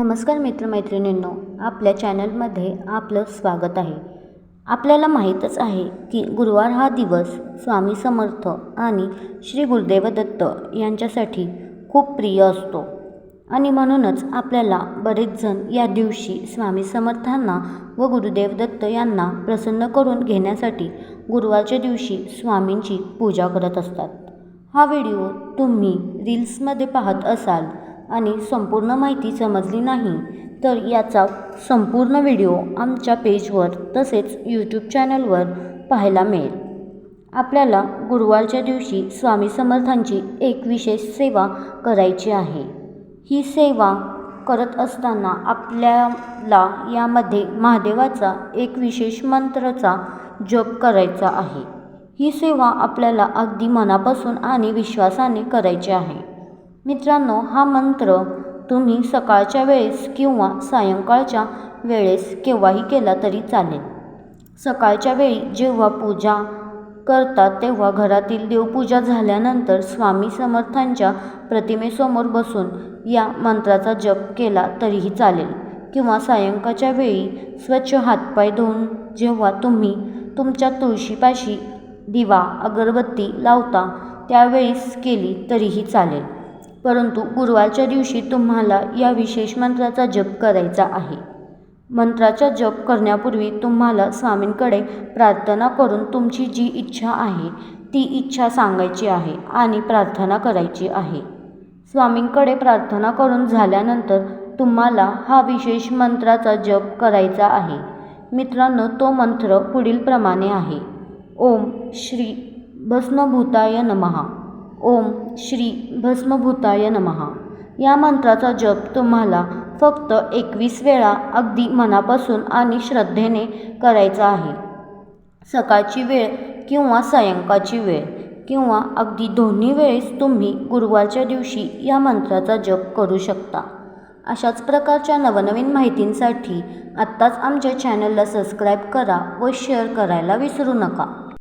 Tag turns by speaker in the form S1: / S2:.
S1: नमस्कार मित्रमैत्रिणींनो आपल्या चॅनलमध्ये आपलं स्वागत आहे. आपल्याला माहीतच आहे की गुरुवार हा दिवस स्वामी समर्थ आणि श्री गुरुदेव दत्त यांच्यासाठी खूप प्रिय असतो. आणि म्हणूनच आपल्याला बरेच जण या दिवशी स्वामी समर्थांना व गुरुदेव दत्त यांना प्रसन्न करून घेण्यासाठी गुरुवारच्या दिवशी स्वामींची पूजा करत असतात. हा व्हिडिओ तुम्ही रील्समध्ये पाहत असाल आणि संपूर्ण माहिती समजली नाही तर याचा संपूर्ण व्हिडिओ आमच्या पेजवर तसेच यूट्यूब चॅनलवर पाहायला मिळेल. आपल्याला गुरुवारच्या दिवशी स्वामी समर्थांची एक विशेष सेवा करायची आहे. ही सेवा करत असताना आपल्याला यामध्ये महादेवाचा एक विशेष मंत्राचा जप करायचा आहे. ही सेवा आपल्याला अगदी मनापासून आणि विश्वासाने करायची आहे. मित्रांनो हा मंत्र तुम्ही सकाळच्या वेळेस किंवा सायंकाळच्या वेळेस केव्हाही केला तरी चालेल. सकाळच्या वेळी जेव्हा पूजा करतात तेव्हा घरातील देवपूजा झाल्यानंतर स्वामी समर्थांच्या प्रतिमेसमोर बसून या मंत्राचा जप केला तरीही चालेल. किंवा सायंकाळच्या वेळी स्वच्छ हातपाय धुवून जेव्हा तुम्ही तुमच्या तुळशीपाशी दिवा अगरबत्ती लावता त्यावेळीस केली तरीही चालेल. परंतु गुरुवारच्या दिवशी तुम्हाला या विशेष मंत्राचा जप करायचा आहे. मंत्राचा जप करण्यापूर्वी तुम्हाला स्वामींकडे प्रार्थना करून तुमची जी इच्छा आहे ती इच्छा सांगायची आहे आणि प्रार्थना करायची आहे. स्वामींकडे प्रार्थना करून झाल्यानंतर तुम्हाला हा विशेष मंत्राचा जप करायचा आहे. मित्रांनो तो मंत्र पुढीलप्रमाणे आहे. ओम श्री भस्मभूताय नमहा ओम श्री भस्मभूताय नमहा या मंत्राचा जप तुम्हाला फक्त एकवीस वेळा अगदी मनापासून आणि श्रद्धेने करायचा आहे. सकाळची वेळ किंवा सायंकाळची वेळ किंवा अगदी दोन्ही वेळेस तुम्ही गुरुवारच्या दिवशी या मंत्राचा जप करू शकता. अशाच प्रकारच्या नवनवीन माहितींसाठी आत्ताच आमच्या चॅनलला सबस्क्राईब करा व शेअर करायला विसरू नका.